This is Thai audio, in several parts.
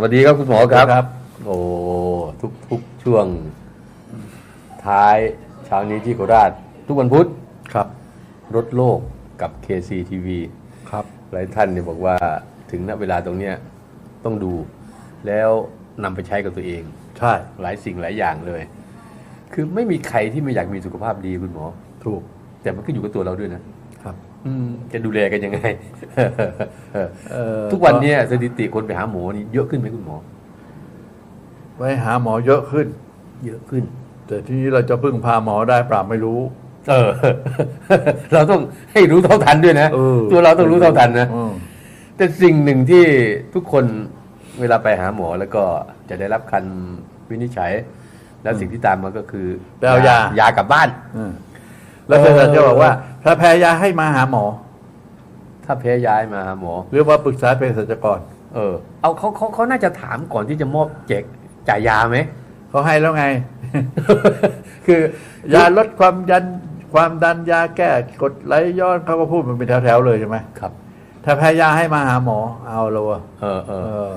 สวัสดีครับคุณหมอครับ ครับ โอ้ทุกทุกช่วงท้ายเช้านี้ที่โคราช ทุกวันพุธครับ รถโลกกับ KCTV ครับ หลายท่านเนี่ยบอกว่าถึงณเวลาตรงเนี้ยต้องดู แล้วนำไปใช้กับตัวเอง ใช่ หลายสิ่งหลายอย่างเลย คือไม่มีใครที่ไม่อยากมีสุขภาพดีคุณหมอ ถูก แต่มันก็อยู่กับตัวเราด้วยนะครับอืม จะดูแลกันยังไงเอ่อทุกวันเนี้สถิติคนไปหาหมอนี่เยอะขึ้นไหมคุณหมอไว้หาหมอเยอะขึ้น เยอะขึ้น แต่ทีนี้เราจะพึ่งพาหมอได้ปราบไม่รู้ เออ เราต้องให้รู้เท่าทันด้วยนะเออตัวเราต้องรู้เท่าทันนะอืมแต่สิ่งหนึ่งที่ทุกคนเวลาไปหาหมอแล้วก็จะได้รับคันวินิจฉัย แล้วสิ่งที่ตามมาก็คือไปเอายายากลับบ้านอืมแล้วเภสัชจะบอกว่าถ้าแพ้ยาให้มาหาหมอ ถ้าแพ้ย้ายมาหาหมอ หรือว่าปรึกษาเภสัชกร เออ เอาเขาเขาเขาน่าจะถามก่อนที่จะมอบแจกจ่ายยาไหม เขาให้แล้วไง คือยาลดความยันความดันยาแก้กดไหลย้อนเขาก็พูดมันเป็นแถวๆเลยใช่ไหมครับ ถ้าแพ้ยาให้มาหาหมอเอาและวะเออเอเอออ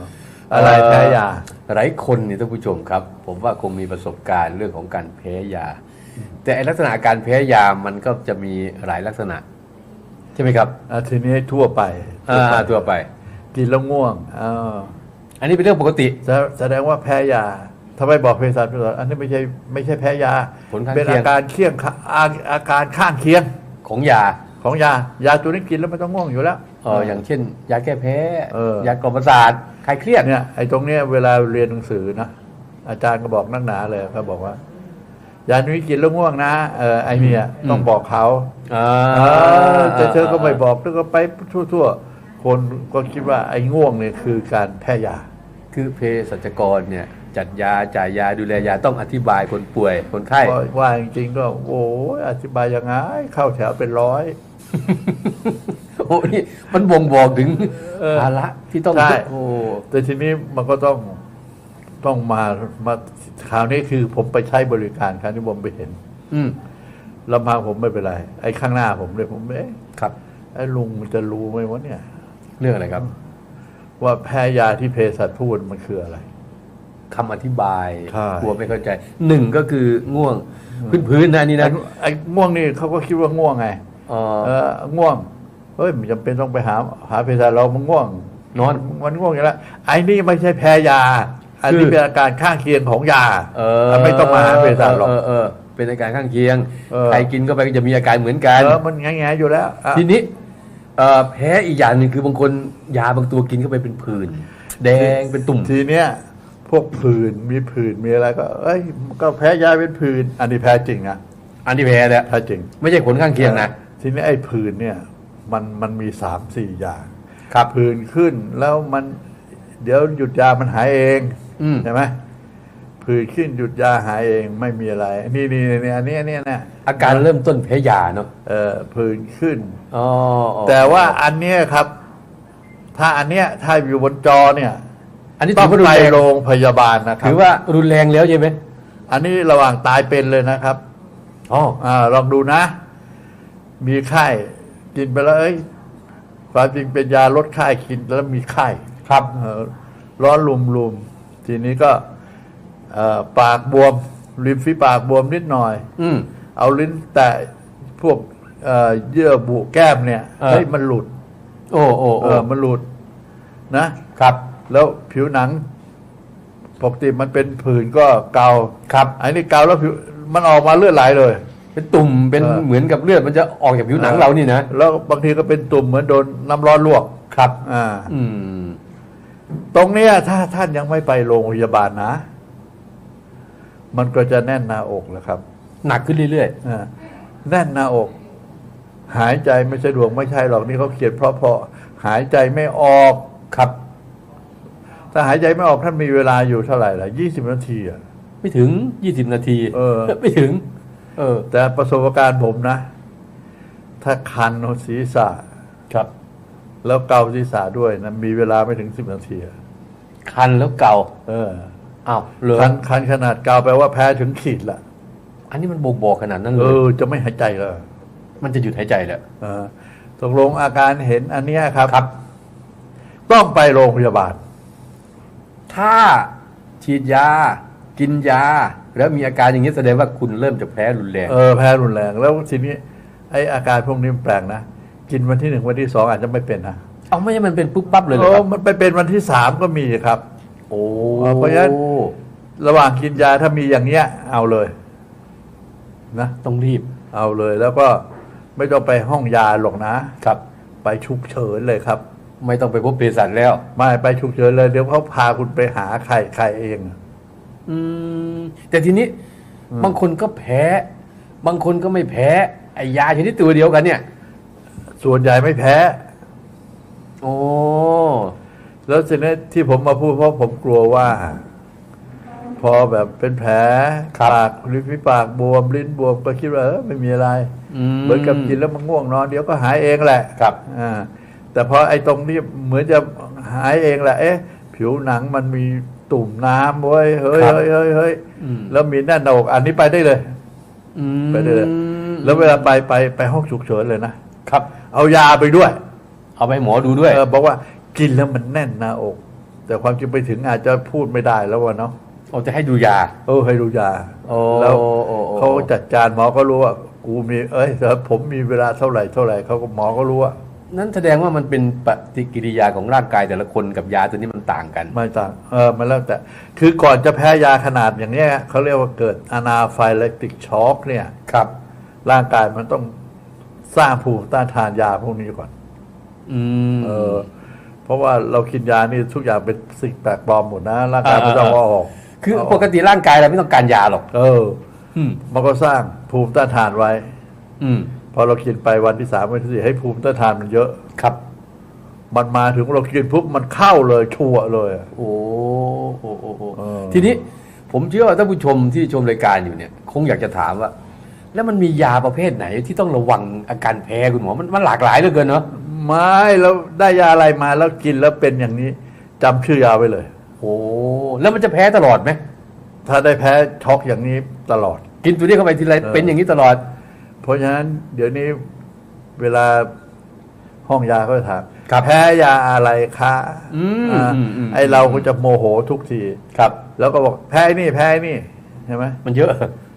อะไรแพ้ยา หลายคนนี่ท่านผู้ชมครับ ผมว่าคงมีประสบการณ์เรื่องของการแพ้ยา แต่ไอ้ลักษณะการแพ้ยามันก็จะมีหลายลักษณะ ใช่ไหมครับอะทีนี้ทั่วไปอ่าทั่วไปกินแล้วง่วงเอออันนี้เป็นเรื่องปกติแสแสดงว่าแพ้ยาทำไมบอกเภสัชไปก่อนอันนี้ไม่ใช่ไม่ใช่แพ้ยาผลข้างเป็นเคียอางการเคียงข้าอาอาการข้างเคียงของยาของยายาตัวนี้กินแล้วไม่ต้องง่วงอยู่แล้วเอออย่างเช่น ยาแก้แพ้เออยากล่อมประสาทคลายเครียดเนี่ยไอ้ตรงเนี้ยเวลาเรียนหนังสือนะอาจารย์ก็บอกนักหนาเลยเขาบอกว่า ยาตัวนี้กินแล้วง่วงนะเออไอ้เนี่ยอืมต้องบอกเขาอ่าเออแต่เธอก็ไม่บอกแล้วก็ไปทั่วๆ คนก็คิดว่าไอ้ง่วงเนี่ยคือการแพ้ยา คือเภสัชกรเนี่ยจัดยาจ่ายยาดูแลยาต้องอธิบายคนป่วยคนไข้ก็ว่าจริงๆก็โอ้ยอธิบายยังไงเข้าแถวเป็นร้อยโอ้นี่มันบ่งบอกถึงเออภาระที่ต้องใช่โอ้แต่ทีนี้มันก็ต้อง ต้องมามาคราวนี้คือผมไปใช้บริการคราวนี้ผมไปเห็น อืมลำพังผมไม่เป็นไร ไอ้ข้างหน้าผมเลยผมเอ๊ะครับ ไอ้ลุงมันจะรู้ไหมวะเนี่ย เรื่องอะไรครับ ว่าแพ้ยาที่เภสัชพูดมันคืออะไรคำอธิบายใช่ กลัวไม่เข้าใจหนึ่งก็คือง่วงพื้นๆนะอันนี่ไอ้นะไอ้ง่วงนี่เขาก็คิดว่าง่วงไง เอ่อเออง่วงเฮ้ยมันจำเป็นต้องไปหา หาเภสัชเรามันง่วงนอน มันง่วงอยู่แล้วไอ้นี่ไม่ใช่แพ้ยา อันนี้คือเป็นอาการข้างเคียงของยาเออไม่ต้องมาหาเภสัชหรอกเออเออเป็นอาการข้างเคียงเออใครกินเข้าไปก็จะมีอาการเหมือนกันเออมันแง่ๆอยู่แล้วอะทีนี้เอ่อแพ้อีกอย่างหนึ่งคือบางคนยาบางตัวกินเข้าไปเป็นผื่นแดงเป็นตุ่มทีเนี้ยพวกผื่นมีผื่นมีอะไรก็ เอ้ยก็แพ้ยาเป็นผื่นอันนี้แพ้จริงนะอันที่แพ้เนี่ยแพ้จริง ไม่ใช่ผลข้างเคียงนะทีนี้ไอ้ผื่นเนี่ย มันมันมีสามสี่อย่างครับผื่นขึ้นแล้วมัน เดี๋ยวหยุดยามันหายเองอืม ใช่ไหมผื่นขึ้นหยุดยาหายเองไม่มีอะไร นี่นี่นี่อันนี้อันนี้นะอาการเริ่มต้นแพ้ยาเนาะเออผื่นขึ้นอ๋ออ๋อแต่ว่าอันเนี้ยครับ ถ้าอันเนี้ยถ้าอยู่บนจอเนี่ย อันนี้ต้ถือองว่ารุนไปแรงโรงพยาบาลนะครับถือว่ารุนแรงแล้วใช่ไหมอันนี้ระหว่างตายเป็นเลยนะครับอ๋ออ่าลองดูนะ มีไข้กินไปแล้วเอ้ยความจริงเป็นยาลดไข้กินแล้วมีไข้ครับเอ่อร้อนลุมลุม ทีนี้ก็เอ่อปากบวม ริมฝีปากบวมนิดหน่อย อืมเอาลิ้นแตะพวกเอ่อเยื่อบุแก้มเนี่ยเออเฮ้ยมันหลุด โอ้โอ้เอโอ้อมันหลุดนะครับ แล้วผิวหนังปกติมันเป็นผื่นก็เกาครับอันนี้เกาแล้วผิวมันออกมาเลือดไหลเลย เป็นตุ่มเป็นเออเหมือนกับเลือดมันจะออกจากผิวหนังเรานี่นะแล้วบางทีก็เป็นตุ่มเหมือนโดนน้ำร้อนลวกครับ อ่า อืม ตรงเนี้ยถ้าท่านยังไม่ไปโรงพยาบาลนะ มันก็จะแน่นหน้าอกแหล้วครับหนักขึ้นเรื่อยอ่าแน่นหน้าอก หายใจไม่สะดวกไม่ใช่หรอกนี่เขาเขียนเพราะเพราะหายใจไม่ออกๆ ครับ ถ้าหายใจไม่ออกท่านมีเวลาอยู่เท่าไหร่ล่ะยี่สิบนาทีอะไม่ถึงยี่สิบนาทีเออ ไม่ถึง เออ แต่ประสบการณ์ผมนะ ถ้าคันศีรษะ ครับ แล้วเกาศีรษะด้วยนะมีเวลาไม่ถึงสิบนาทีอะคันแล้วเกาเอออ้าวเหรอคันคันขนาดเกาแปลว่าแพ้ถึงขีดละอันนี้มันบ่งบอกขนาดนั้นเลเอยอ จะไม่หายใจเลยมันจะหยุดหายใจแล้วเออตกลงอาการเห็นอันเนี้ยครับ ครับ ต้องไปโรงพยาบาล ถ้าฉีดยา กินยา แล้วมีอาการอย่างนี้แสดงว่าคุณเริ่มจะแพ้รุนแรง เออแพ้รุนแรง แล้วทีนี้ไออาการพวกนี้มันแปลกนะ กินวันที่หนึ่งวันที่สองอาจจะไม่เป็นนะเอาไม่ใช่มันเป็นปุ๊บปั๊บเลยเหรโอ้อครับ มันไปเป็นวันที่สามก็มีครับ โอ้เพราะฉะนั้น ระหว่างกินยาถ้ามีอย่างเนี้ย เอาเลย นะ ต้องรีบเอาเลยแล้วก็ไม่ต้องไปห้องยาหรอกนะ ครับ ไปฉุกเฉินเลยครับ ไม่ต้องไปพบเภสัชแล้ว ไม่ไปฉุกเฉินเลย เดี๋ยวเขาพาคุณไปหาใครใครเอง อืมแต่ทีนี้อืมบางคนก็แพ้ บางคนก็ไม่แพ้ไอ้ยาชนิดตัวเดียวกันเนี่ย ส่วนใหญ่ไม่แพ้โอ้แล้วทีนี้ที่ผมมาพูดเพราะผมกลัวว่า พอแบบเป็นแผลปากริมฝีปากบวมลิ้นบวมก็คิดว่าเออไม่มีอะไรเหมือนกับกินแล้วมันง่วงนอนเดี๋ยวก็หายเองแหละครับอ่าแต่พอไอ้ตรงนี้เหมือนจะหายเองแหละ เอ๊ะ ผิวหนังมันมีตุ่มน้ำเว้ยเฮ้ยครับเฮ้ยเฮ้ยเฮ้ยอืมแล้วมีแน่นหน้าอกอันนี้ไปได้เลยอืมไปได้เลย แล้วเวลาไปไปไปห้องฉุกเฉินเลยนะครับ เอายาไปด้วย เอาไปให้หมอดูด้วย เออบอกว่ากินแล้วมันแน่นหน้าอก แต่ความจริงไปถึงอาจจะพูดไม่ได้แล้ววะเนาะเอาจะให้ดูยา เออให้ดูยาโอ้แล้วโอ้โอ้เขาจัดการหมอก็รู้ว่า กูมี เอ้ยแต่ผมมีเวลาเท่าไหร่เท่าไหร่เขาก็หมอก็รู้ว่านั่นแสดงว่ามันเป็นปฏิกิริยาของร่างกายแต่ละคนกับยาตัวนี้มันต่างกัน ไม่ต่างเออมันแล้วแต่ คือก่อนจะแพ้ยาขนาดอย่างเนี้ยเขาเรียกว่าเกิดอนาไฟเลติกช็อกเนี่ยครับ ร่างกายมันต้อง สร้างภูมิต้านทานยาพวกนี้ก่อนอืมเออ เพราะว่าเรากินยานี่ทุกอย่างเป็นสิ่งแปลกปลอมหมดนะร่างกายไม่ต้องเอาออก คือเาปกติร่างกายเราไม่ต้องการยาหรอก เอออืมมันก็สร้างภูมิต้านทานไว้ อืมพอเรากินไปวันที่สามวันที่สี่ให้ภูมิต้านทานมันเยอะครับ มันมาถึงเรากินปุ๊บมันเข้าเลยชัวร์เลย โอ้โอ้โอ้โอ้เออทีนี้ผมเชื่อว่าท่านผู้ชมที่ชมรายการอยู่เนี่ย คงอยากจะถามว่า แล้วมันมียาประเภทไหนที่ต้องระวังอาการแพ้คุณหมอมันมันหลากหลายเหลือเกินเนาะไม่แล้วได้ยาอะไรมาแล้วกินแล้วเป็นอย่างนี้จำชื่อยาไว้เลย โอ้แล้วมันจะแพ้ตลอดไหมถ้าได้แพ้ช็อกอย่างนี้ตลอด กินตัวนี้เข้าไปทีไรเออเป็นอย่างนี้ตลอด เพราะฉะนั้น เดี๋ยวนี้เวลาห้องยาเขาจะถามครับแพ้ยาอะไรคะอืมอ่าอืมอืมไอเราก็จะโมโหทุกทีครับ แล้วก็บอกแพ้นี่แพ้นี่ใช่ไหมมันเยอะ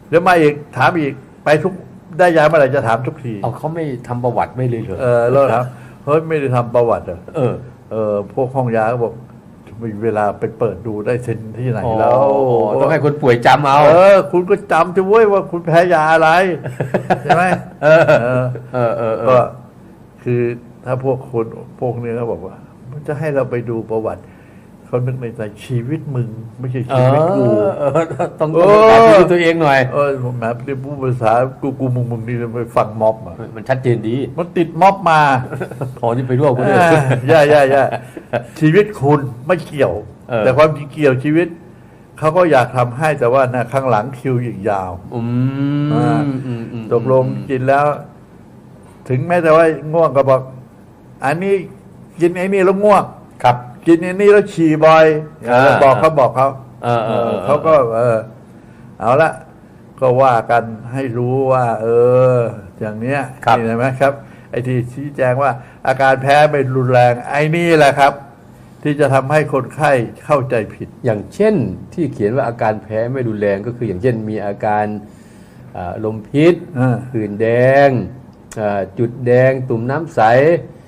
เดี๋ยวมาอีกถามอีก ไปทุกได้ยาเมื่อไหร่จะถามทุกทีเอาเขาไม่ทำประวัติไม่เลยเหรอเออแล้วถามเฮ้ยไม่ได้ทำประวัติเหรอเออ เออพวกห้องยาก็บอกมีเวลาไปเปิดดูได้เซ็นที่ไหนอ๋อแล้วต้องให้คนป่วยจำเอา เออ คุณก็จำจะเว้ยว่าคุณแพ้ยาอะไร ใช่ไหมเออ เออ เออเออเอก็อคือถ้าพวกคนพวกนี้เขาบอกว่า มันจะให้เราไปดูประวัติ เขานึกในใจชีวิตมึง ไม่ใช่เอชีวิตกูอเออต้องเอต้องอการชีวิตตัวเองหน่อยเออผมแหมที่พูดภาษากูกูมึงมึงนี่ไปฟังม็อบอะมันชัดเจนดี มันติดม็อบมาพอที่ไปร่วมคนอื่นอ่าย่าย่าย่าชีวิตคุณไม่เกี่ยวเออแต่ความจริงเกี่ยวชีวิตเขาก็อยากทำให้แต่ว่านะข้างหลังคิวอีกยาวอือ่ามอืมอืมตกลงกินแล้ว ถึงแม้แต่ว่าง่วงก็บอก อันนี้กินไอ้นี่แล้วง่วงครับ กินไอ้นี่แล้วฉี่บ่อยอ่าบอกเขาบอกเขาเออเออเออเขาก็ เออ เอาละก็ว่ากันให้รู้ว่า เออ อย่างเนี้ยครับ นี่เห็นไหมครับ ไอ้ที่ชี้แจงว่า อาการแพ้ไม่รุนแรง ไอ้นี่แหละครับ ที่จะทำให้คนไข้เข้าใจผิด อย่างเช่นที่เขียนว่าอาการแพ้ไม่รุนแรงก็คืออย่างเช่นมีอาการอ่าลมพิษอ่า ผื่นแดงอ่าจุดแดงตุ่มน้ำใส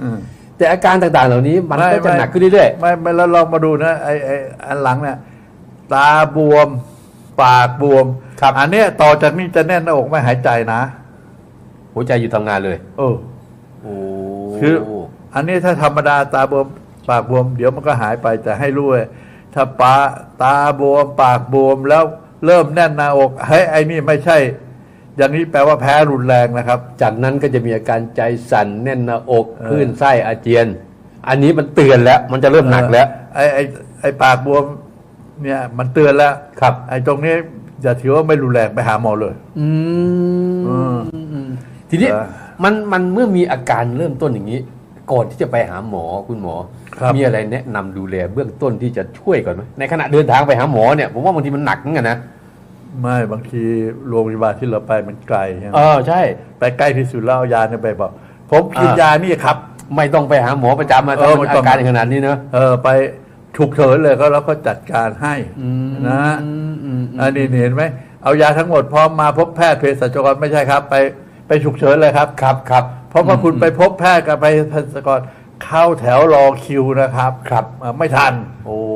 อืม แต่อาการต่างๆ เหล่านี้มันไม่ก็จะไม่หนักขึ้นเรื่อยไม่ไม่แล้วลองมาดูนะไอ้ไอ้อันหลังเนี่ยตาบวม ปากบวมครับอันเนี้ยต่อจากนี้จะแน่นหน้าอกไม่หายใจนะๆหัวใจอยู่ทำงานเลยเออ โอ้คืออันนี้ถ้าธรรมดาตาบวมปากบวม เดี๋ยวมันก็หายไปแต่ให้รู้เลยถ้าปาตาบวม ปากบวมแล้วเริ่มแน่นหน้าอกเฮ้ยไอ้นี่ไม่ใช่ อย่างนี้แปลว่าแพ้รุนแรงนะครับ จากนั้นก็จะมีอาการใจสั่นแน่นหน้าอกเออคลื่นไส้อาเจียน อันนี้มันเตือนแล้ว มันจะเริ่มหนักแล้ว ไอ้ไอ้ไอ้ปากบวมเนี่ยมันเตือนแล้วครับ ไอ้ตรงนี้อย่าถือว่าไม่รุนแรงไปหาหมอเลย อืมอืมอืมทีนี้เออมันมันเมื่อมีอาการเริ่มต้นอย่างนี้ ก่อนที่จะไปหาหมอคุณหมอครับมีอะไรแนะนำดูแลเบื้องต้นที่จะช่วยก่อนไหมในขณะเดินทางไปหาหมอเนี่ยผมว่าบางทีมันหนักเหมือนกันนะ ไม่บางทีโรงพยาบาลที่เราไปมันไกลใช่ไหมเออใช่ ไปใกล้ที่สุดแล้วเอายาเนี่ยไปบอก ผมกินอ่ายยานี่ครับ ไม่ต้องไปหาหมอประจำมาเอถ้าอมันไม่ต้ออางการขนาดนี้เนอะเออไปฉุกเฉินเลยก็แล้วก็จัดการให้อืมนะอืมอืมอันนี้เห็นไหมเอายาทั้งหมดพร้อมมาพบแพทย์เภสัชกรไม่ใช่ครับ ไปไปฉุกเฉินเลยครับครับครับเพราะว่าคุณไปพบแพทย์กับไปเภสัชกรเข้าแถวรอคิวนะครับ ครับอ่าไม่ทัน โอ้โอ้โอ้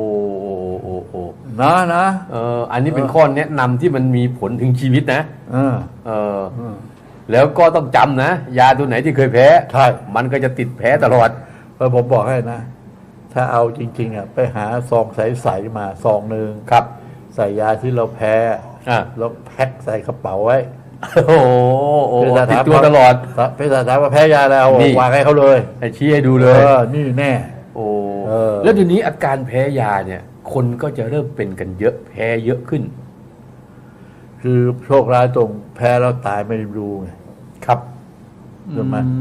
โอ้ นะนะเอออันนี้เป็นข้อแนะนำที่มันมีผลถึงชีวิตนะเออเออเออแล้วก็ต้องจำนะ ยาตัวไหนที่เคยแพ้ใช่มันก็จะติดแพ้ตลอดเพราะผมบอกให้นะ ถ้าเอาจริง ๆอะไปหาซองใสๆมาซองหนึ่งครับ ใส่ยาที่เราแพ้อะแล้วแพ็คใส่กระเป๋าไว้โอ้โหโอ้โหเภสัชติดถามตัวตลอดเภสัชถามว่าแพ้ยาแล้วนี่วางให้เขาเลยไอ้ชี้ให้ดูเอเลยอนี่แน่ โอ้เออแล้วทีนี้อาการแพ้ยาเนี่ย คนก็จะเริ่มเป็นกันเยอะแพ้เยอะขึ้น คือโชคร้ายตรงแพ้แล้วตายไม่รู้ไงครับใช่ไหมอื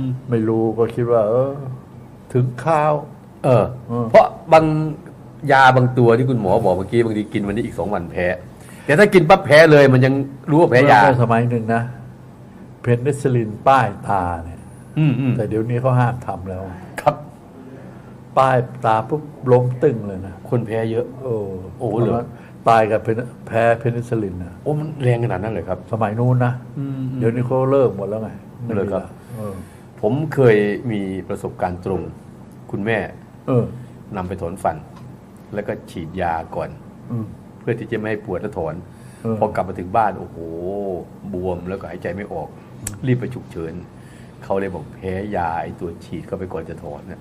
มไม่รู้ก็คิดว่า เออ ถึงข้าวเออเออ เพราะบางยาบางตัวที่คุณหมอบอกเมื่อกี้บางทีกินวันนี้อีกสองวันแพ้ แต่ถ้ากินปั๊บแพ้เลย มันยังรู้ว่าแพ้ยาเมื่อสมัยหนึ่งนะเพนิซิลินป้ายตาเนี่ยอืมอืมแต่เดี๋ยวนี้เขาห้ามทำแล้วครับ ป้ายตาปุ๊บล้มตึงเลยนะ คนแพ้เยอะ โอ้โอ้เหรอ ตายกับเพนแพ้เพนิซิลินนะโอ้มันแรงขนาดนั้นเลยครับ สมัยนู้นนะ เดี๋ยวนี้เขาเลิกหมดแล้วไงไม่เหรมีอครับ ละเออ ผมเคยมีประสบการณ์ตรง คุณแม่เออนำไปถอนฟัน แล้วก็ฉีดยาก่อน อืม เพื่อที่จะไม่ให้ปวดและถอน เออ พอกลับมาถึงบ้าน โอ้โห บวมแล้วก็หายใจไม่ออก รีบไปฉุกเฉิน เขาเลยบอกแพ้ยาไอ้ตัวฉีดเข้าไปก่อนจะถอนนะ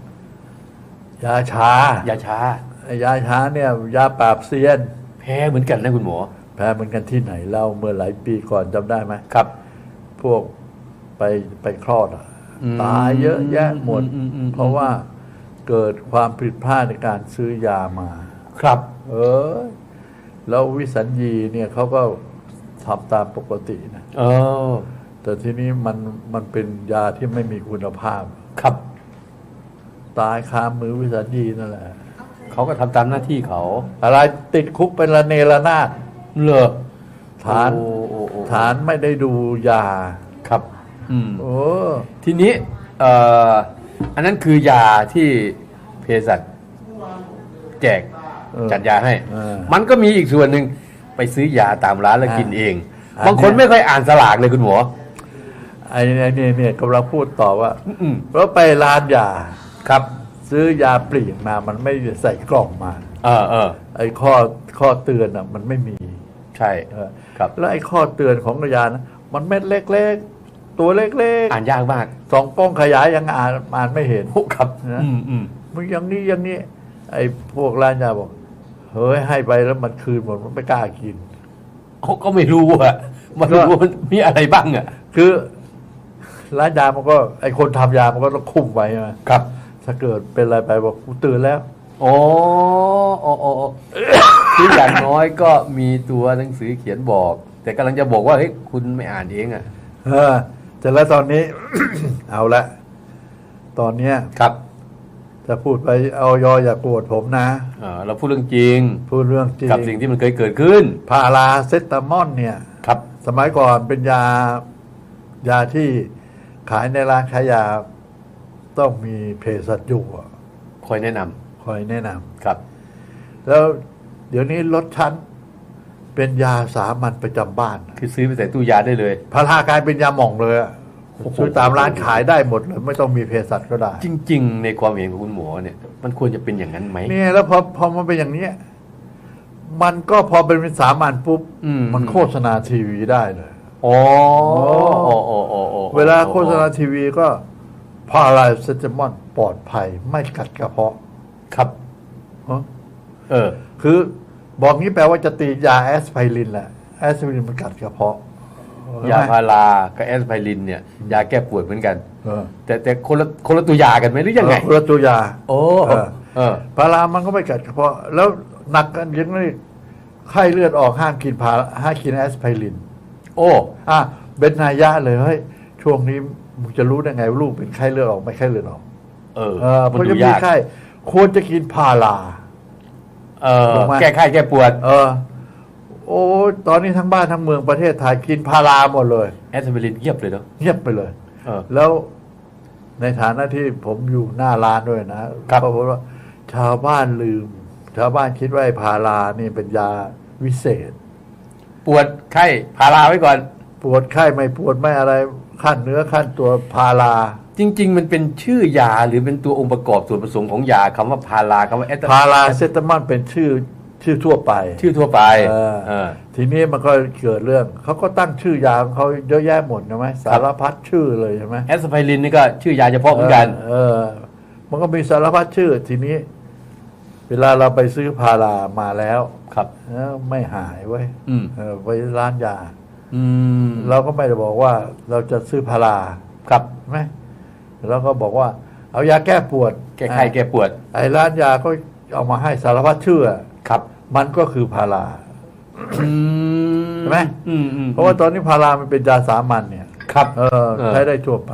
ยาชายาชาไอ้ยาชาเนี่ยยาปราบเซียน แพ้เหมือนกันนะคุณหมอแพ้เหมือนกันที่ไหนเล่าเมื่อหลายปีก่อนจำได้ไหมครับ พวกไปไปคลอดอะอืมตายเยอะแยะหมด อืมอืมอืม เพราะว่าเกิดความผิดพลาดในการซื้อยามา ครับ เออแล้ววิสัญญีเนี่ยเขาก็ทำตามปกตินะ เออแต่ทีนี้มันมันเป็นยาที่ไม่มีคุณภาพ ครับ ตายคามือวิสัญญีนั่นแหละ เขาก็ทำตามหน้าที่เขา อะไรติดคุกเป็นระเนระนาดเลอฐานโอ้โอ้โอ้ฐานไม่ได้ดูยา ครับ อืม โอ้ ทีนี้เอ่ออันนั้นคือยาที่เภสัชแจกเออจัดยาให้ เออมันก็มีอีกส่วนหนึ่งไปซื้อยาตามร้านแล้วกินเอง อ่าบางคนไม่ค่อยอ่านสลากเลยคุณหมอไอ้เนี่ยเนี่ยเนี่ยกำลังพูดต่อว่าอืม แล้วไปร้านยา ครับ ซื้อยาปลีกมามันไม่ใส่กล่องมา เออเออไอ้ข้อข้อเตือนอะมันไม่มีใช่เออครับ แล้วไอ้ข้อเตือนของยานะมันเม็ดเล็กๆ ตัวเล็กอ่านยากมากๆสองป้องขยายยังอ่านอ่านไม่เห็น โอ้ครับ นะ อืมอืมมันอย่างนี้อย่างนี้ ไอ้พวกร้านยาบอก เฮ้ยให้ไปแล้วมันคืนหมดมันไม่กล้ากิน เขาก็ไม่รู้อะมันรู้ว่ามันมีอะไรบ้างอะคือร้านยามันก็ไอ้คนทำยามันก็ต้องคุมไว้ใช่ไหม ครับ ถ้าเกิดเป็นอะไรไปบอกกูตื่นแล้วโอ้โอ้โอ้โอ้คืออย่างน้อยก็มีตัวหนังสือเขียนบอก แต่กำลังจะบอกว่าเฮ้ยคุณไม่อ่านเองอะเออแต่แล้วตอนนี้ เอาละ ตอนเนี้ยครับจะพูดไปเอายออย่าโกรธผมนะอ่าเราพูดเรื่องจริง พูดเรื่องจริงกับสิ่งที่มันเคยเกิดขึ้น พาราเซตามอลเนี่ยครับ สมัยก่อนเป็นยา ยาที่ขายในร้านขายยา ต้องมีเภสัชอยู่อะคอยแนะนำคอยแนะนำครับ แล้วเดี๋ยวนี้ลดชั้น เป็นยาสามัญประจำบ้านคือซื้อไปใส่ตู้ยาได้เลย พารากลายเป็นยาหม่องเลยอะโอ้โห ซื้อตามร้านขายได้หมดเลย ไม่ต้องมีเภสัชก็ได้ จริง ๆ ในความเห็นของคุณหมอเนี่ย มันควรจะเป็นอย่างนั้นไหม เนี่ยแล้วพอพอมันเป็นอย่างเนี้ยมันก็พอเป็นสามัญปุ๊บอืม มันโฆษณาทีวีได้เลยโอ้โอ้โอ้โอ้โอ้เวลาโฆษณาทีวีก็ พาราเซตามอลปลอดภัย ไม่กัดกระเพาะครับฮะเออ คือบอกงี้แปลว่าจะตียาแอสไพรินแหละแอสไพรินมันกัดกระเพาะ ยาพารากับแอสไพรินเนี่ย ยาแก้ปวดเหมือนกันเออ แต่แต่คนละคนละตัวยากันไหมหรือยังไง เออคนละตัวยาโอ้เออเออ พารามันก็ไม่กัดกระเพาะ แล้วหนักกันยังไม่ไข้เลือดออกห้ามกินพาห้ามกินแอสไพริน โอ้ อะเป็นนายะเลยเฮ้ยช่วงนี้ มึงจะรู้ได้ไงว่าลูกเป็นไข้เลือดออกไม่ไข้เลือดออกเออเออเพมันราะดูจะมียากไข้ควรจะกินพารา เออถูกไหม แก้ไข้แก้ปวดเออ โอ้ตอนนี้ทั้งบ้านทั้งเมืองประเทศไทยกินพาราหมดเลย แอสไพรินเงียบเลยเนาะเงียบไปเลย เออ แล้วในฐานะที่ผมอยู่หน้าร้านด้วยนะครับเพราะว่าเชาวบ้านลืม ชาวบ้านคิดว่าไอ้พารานี่เป็นยาวิเศษ ปวดไข้พาราไว้ก่อน ปวดไข้ไม่ปวดไม่อะไร ขั้นเนื้อขั้นตัวพาราจริง ๆ มันเป็นชื่อยาหรือเป็นตัวองค์ประกอบส่วนผสมของยาคำว่าพาราคำว่าแอตพาราเซตามอลเป็นชื่อชื่อทั่วไป ชื่อทั่วไปเออ เออ ทีนี้มันก็เกิดเรื่องเขาก็ตั้งชื่อยาของเขาเยอะแยะหมดใช่ไหมสารพัดชื่อเลยใช่ไหมแอสไพรินนี่ก็ชื่อยาเฉพาะเหมือนกัน เออ มันก็มีสารพัดชื่อ ทีนี้ เวลาเราไปซื้อพารามาแล้วครับ เออไม่หายเว้ยอืม เออไปร้านยา อืมเราก็ไม่ได้บอกว่าเราจะซื้อพาราครับใช่ไหมเราก็บอกว่า เอายาแก้ปวดแก้ไข้แก้ปวด ไอ้ร้านยาก็เอามาให้สารพัดชื่อครับ มันก็คือพาราอืมใช่ไหมอืมอืมเพราะว่าตอนนี้พารามันเป็นยาสามัญเนี่ย ครับเออเออใช้ได้ทั่วไป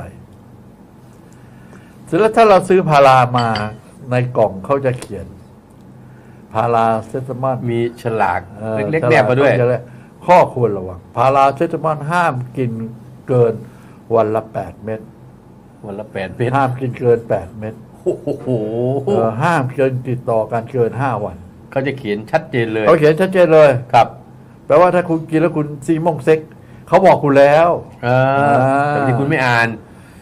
เสร็จแล้วถ้าเราซื้อพารามาในกล่องเขาจะเขียนพาราเซตามอลมีฉลากออเล็กๆแนบมาด้วยฉลกเขจะเรีกข้อควรระวังพาราเซตามอลห้ามกินเกินวันละแปดเม็ดวันละแปดเม็ดห้ามกินเกินแปดเม็ดโอ้โหเออห้ามเกินติดต่อกันเกินห้าวันเขาจะเขียนชัดเจนเลยเขาเขียนชัดเจนเลยครับ แปลว่าถ้าคุณกินแล้วคุณซีมงเซ็กเขาบอกคุณแล้วเออแต่ที่คุณไม่อ่าน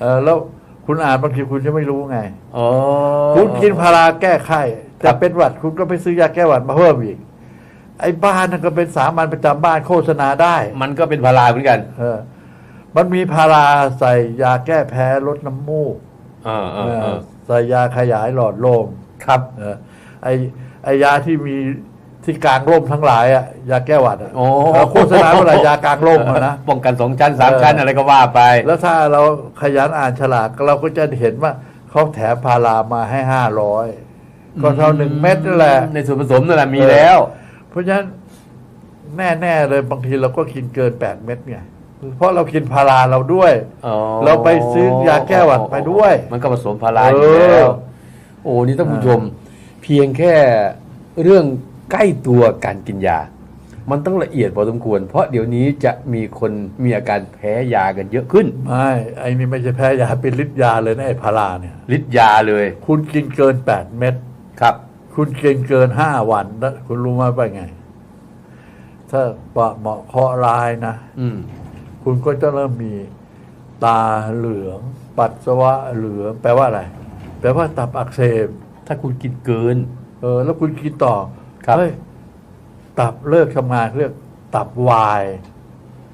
เออแล้วคุณอ่านบางทีคุณจะไม่รู้ไงอ๋อคุณกินพาราแก้ไข้คแต่รับเป็นหวัดคุณก็ไปซื้อยาแก้หวัดมาเพิ่มอีก ไอ้บ้านนั่นก็เป็นสามัญประจำบ้านโฆษณาได้ มันก็เป็นพาราเหมือนกันเออ มันมีพาราใส่ยาแก้แพ้ลดน้ำมูกเออเออเอเอออใส่ยาขยายหลอดลมครับเออไอไอยาที่มีที่กลางร่มทั้งหลายอะยาแก้หวัดอะโอ้เออโฆษณาเมื่อไหร่ยากลางร่มอะนะ ป้องกันสองชั้นสามเออ ชั้นอะไรก็ว่าไป แล้วถ้าเราขยันอ่านฉลากเราก็จะเห็นว่าเขาแถมพารามาให้ห้าร้อยก็เท่าหนึ่งเม็ดนั่นแหละ ในส่วนผสมนั่นแหละมีแล้วเพ ราะฉะนั้นแน่ๆเลยบางทีเราก็กินเกินแปดเม็ดไงเพราะเรากินพาราเราด้วย อ๋อเราไปซื้อยาแก้หวัดไปด้วย มันก็ผสมพาราอยู่แล้วเออโอ้นี่ท่านผู้ชม เพียงแค่เรื่องใกล้ตัวการกินยา มันต้องละเอียดพอสมควร เพราะเดี๋ยวนี้จะมีคนมีอาการแพ้ยากันเยอะขึ้นไม่ไอ้นี่ไม่ใช่แพ้ยาเป็นฤทธิ์ยาเลยนะไอ้พาราเนี่ย ฤทธิ์ยาเลยคุณกินเกินแปดเม็ด ครับ คุณกินเกินห้าวันแล้วคุณรู้ไหมว่าไง ถ้าปะเหมาะเคราะห์ร้ายนะอืม คุณก็จะเริ่มมีตาเหลือง ปัสสาวะเหลือง แปลว่าอะไร แปลว่าตับอักเสบถ้าคุณกินเกิน เออ แล้วคุณกินต่อครับ เฮ้ยตับเลิกทำงานเรียกตับวาย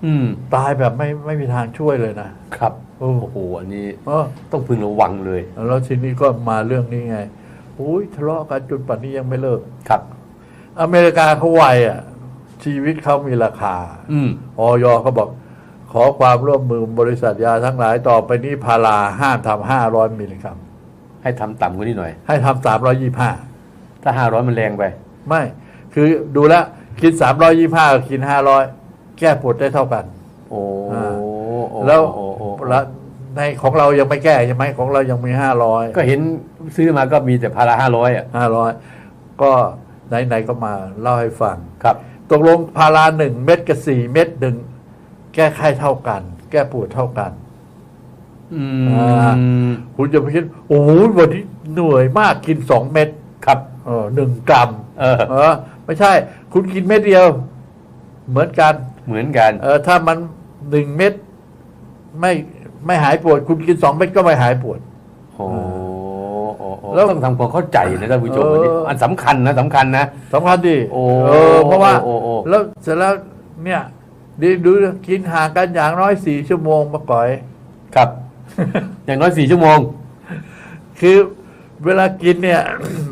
อืม ตายแบบไม่ไม่มีทางช่วยเลยนะครับ โอ้โอ้โห อันนี้เออ ต้องพึงระวังเลย แล้วทีนี้ก็มาเรื่องนี้ไง อุ้ยทะเลาะกันจนป่านนี้ยังไม่เลิก ครับ อเมริกาเขาไวอะ ชีวิตเขามีราคา อืมออยเขาบอก ขอความร่วมมือบริษัทยาทั้งหลายต่อไปนี้พาราห้ามทำห้าร้อยมิลลิกรัมให้ทำต่ำกว่านี้หน่อย ให้ทำสามร้อยยี่ห้าถ้าห้าร้อยมันแรงไป ไม่ คือดูแลวกินสามร้อยยี่ห้ากับกินห้าร้อยแก้ปวดได้เท่ากัน โอ้อ่า โอ้แล้วโอ้โอ้แล้ว ในของเรายังไม่แก้ใช่ไหมของเรายังมีห้าร้อยก็เห็นซื้อมาก็มีแต่พาราห้าร้อยอะห้าร้อยก็ไหนๆก็มาเล่าให้ฟังครับตกลงพาราหนึ่งเม็ดกับสี่เม็ดหนึ่งแก้ไข้เท่ากัน แก้ปวดเท่ากันอือ่ามคุณจะไปคิดโอ้ยวันนี้เหนื่อยมากกินสองเม็ดครับเออหนึ่งกรัมเออเออ ไม่ใช่ คุณกินเม็ดเดียว เหมือนกัน เหมือนกัน เออถ้ามันหนึ่งเม็ดไม่ ไม่หายปวด คุณกินสองเม็ดก็ไม่หายปวด โอ้โอ้โอ้แล้วต้องทำความเข้าใจนะท่านผู้ชมเอออันนี้อันสำคัญนะสำคัญนะ สำคัญดิโอ้เออเพราะว่าโอ้โอ้ แล้วเสร็จแล้วเนี่ยดีดูกินห่างกันอย่างน้อยสี่ชั่วโมงมาก่อย ครับ อย่างน้อยสี่ชั่วโมงคือเวลากินเนี่ย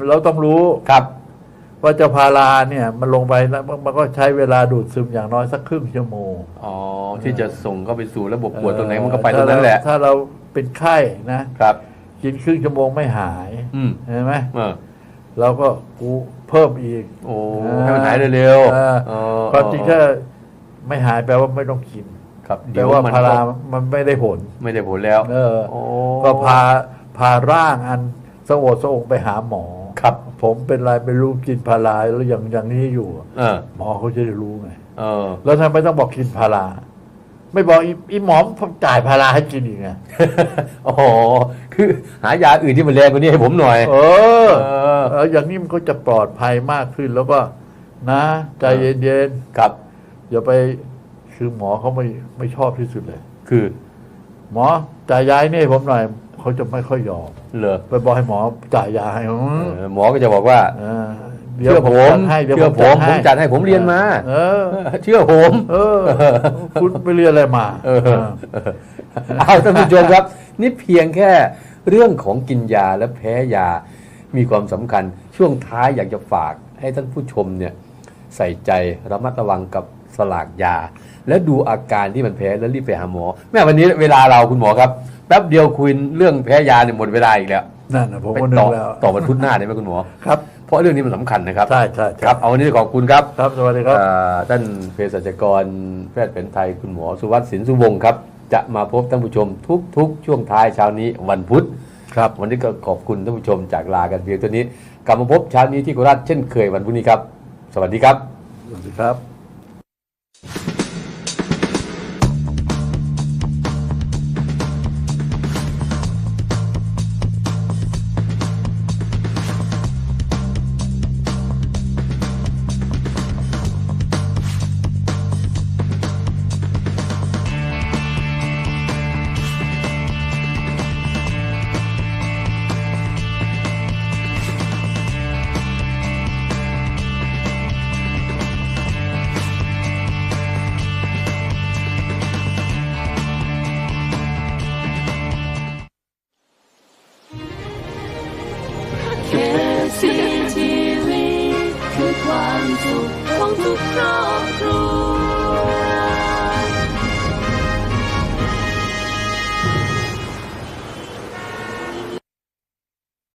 เราต้องรู้ ครับ ว่าเจะพาราเนี่ยมันลงไปแล้วมันก็ใช้เวลาดูดซึมอย่างน้อยสักครึ่งชั่วโมงอ๋อที่จะส่งเข้าไปสู่ระบบปวดตรงไหนมันก็ไปตรงนั้นแหละ ถ้าเราเป็นไข้นะครับ กินครึ่งชั่วโมงไม่หายอืมเห็นไหมเออเราก็กูเพิ่มอีก โอ้ให้มันหายเร็วเออๆเออความจริงถ้าไม่หายแปลว่าไม่ต้องกินครับแปลเดี๋ยวว่ามันพาราก็มันไม่ได้ผล ไม่ได้ผลแล้ว เออโอ้ก็พาพาร่างอันสงบสงไปหาหมอครับ ผมเป็นไรไม่รู้กินพาราแล้วอย่างอย่างนี้อยู่เออหมอเขาจะได้รู้ไงเออ แล้วทำไมต้องบอกกินพาราไม่บอกอีอีหมอมจ่ายพาราให้กินอีกไงอ๋อคือหายาอื่นที่มันแรงกว่านี้ให้ผมหน่อย เออเออ เอออย่างนี้มันก็จะปลอดภัยมากขึ้นแล้วก็ นะ ใจเย็นครับ ๆอย่าไปคือหมอเขาไม่ไม่ชอบที่สุดเลย คือ หมอจ่ายยาให้นี่ให้ผมหน่อย เขาจะไม่ค่อยยอมเหรอไปบอกให้หมอจ่ายยาให้อืมเออหมอก็จะบอกว่าเออเชื่อผมจัดให้เดี๋ยวเชื่อผมผมจัดให้ผมเรียนมาเออเชื่อผมเออคุณไปเรียนอะไรมาเออเอาท่านผู้ชมครับ นี่เพียงแค่เรื่องของกินยาและแพ้ยามีความสำคัญช่วงท้ายอยากจะฝากให้ท่านผู้ชมเนี่ยใส่ใจระมัดระวังกับ สลากยา และดูอาการที่มันแพ้แล้วรีบไปหาหมอ แม่วันนี้เวลาเราคุณหมอครับแป๊บเดียวคุยเรื่องแพ้ยาเนี่ยหมดเวลาอีกแล้วนั่นนะผมไปก็นึต่อกแล้วต่อวันพุธหน้าได้ไหมคุณหมอ ครับ เพราะเรื่องนี้มันสำคัญนะครับใช่ใช่คใช่รับเอาวันนี้ขอบคุณครับ ครับสวัสดีครับ เอ่อท่านเภสัชกรแพทย์แผนไทยคุณหมอสุวัสดิ์สินสุวงศ์ครับ จะมาพบท่านผู้ชมทุกๆ ช่วงท้ายเช้านี้วันพุธครับ วันนี้ก็ขอบคุณท่านผู้ชมจากลากันเพียงเท่านี้กลับมาพบเช้านี้ที่โคราชเช่นเคยวันพรุ่งนี้ครับ สวัสดีครับ สวัสดีครับ you